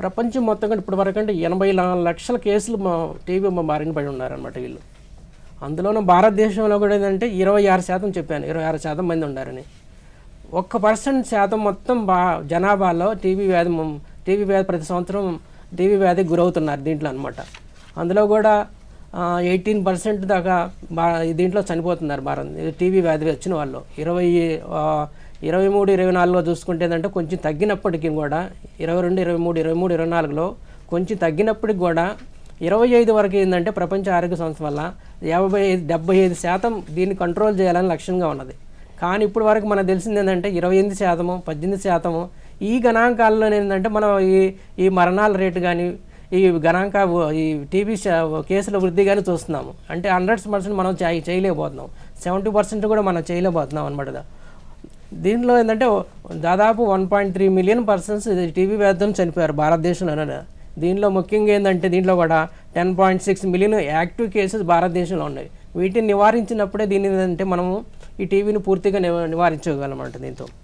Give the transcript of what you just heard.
ప్రపంచం మొత్తం కంటే ఇప్పటి వరకు అంటే ఎనభై లక్షల కేసులు మా టీబీ మారిన పడి ఉన్నారనమాట వీళ్ళు. అందులోనూ భారతదేశంలో కూడా ఏంటంటే ఇరవై ఆరు శాతం చెప్పాను ఇరవై ఆరు శాతం మంది ఉన్నారని ఒక్క పర్సెంట్ శాతం మొత్తం బా జనాభాలో టీబీ వ్యాధి టీవీ టీబీ వ్యాధి ప్రతి సంవత్సరం టీబీ వ్యాధికి గురవుతున్నారు దీంట్లో అనమాట అందులో కూడా ఎయిటీన్ పర్సెంట్ దాకా దీంట్లో చనిపోతున్నారు భారత్. టీబీ వ్యాధి వచ్చిన వాళ్ళు. ఇరవై ఇరవై మూడు ఇరవై నాలుగులో చూసుకుంటే ఏంటంటే కొంచెం తగ్గినప్పటికీ కూడా ఇరవై రెండు ఇరవై మూడు ఇరవై మూడు ఇరవై నాలుగులో కొంచెం తగ్గినప్పటికి కూడా ఇరవై ఐదు వరకు ఏంటంటే ప్రపంచ ఆరోగ్య సంస్థ వల్ల యాభై ఐదు డెబ్బై ఐదు శాతం దీన్ని కంట్రోల్ చేయాలని లక్ష్యంగా ఉన్నది. కానీ ఇప్పుడు వరకు మనకు తెలిసింది ఏంటంటే ఇరవై ఎనిమిది శాతము పద్దెనిమిది శాతము ఈ గణాంకాల్లో ఏంటంటే మనం ఈ ఈ మరణాల రేటు కానీ ఈ గణాంక ఈ టీవీ కేసుల వృద్ధి కానీ చూస్తున్నాము. అంటే హండ్రెడ్స్ పర్సెంట్ మనం చేయ చేయలేకపోతున్నాం. సెవెంటీ పర్సెంట్ కూడా మనం చేయలేకపోతున్నాం అనమాట దీనిలో ఏంటంటే దాదాపు one point three million persons TB వ్యాధితో చనిపోయారు భారతదేశంలోనే దీనిలో ముఖ్యంగా ఏంటంటే దీంట్లో కూడా ten point six million active cases భారతదేశంలో ఉన్నాయి. వీటిని నివారించినప్పుడే దీని ఏంటంటే మనము ఈ టీవీని పూర్తిగా నివ- నివారించగలమంట దీంతో.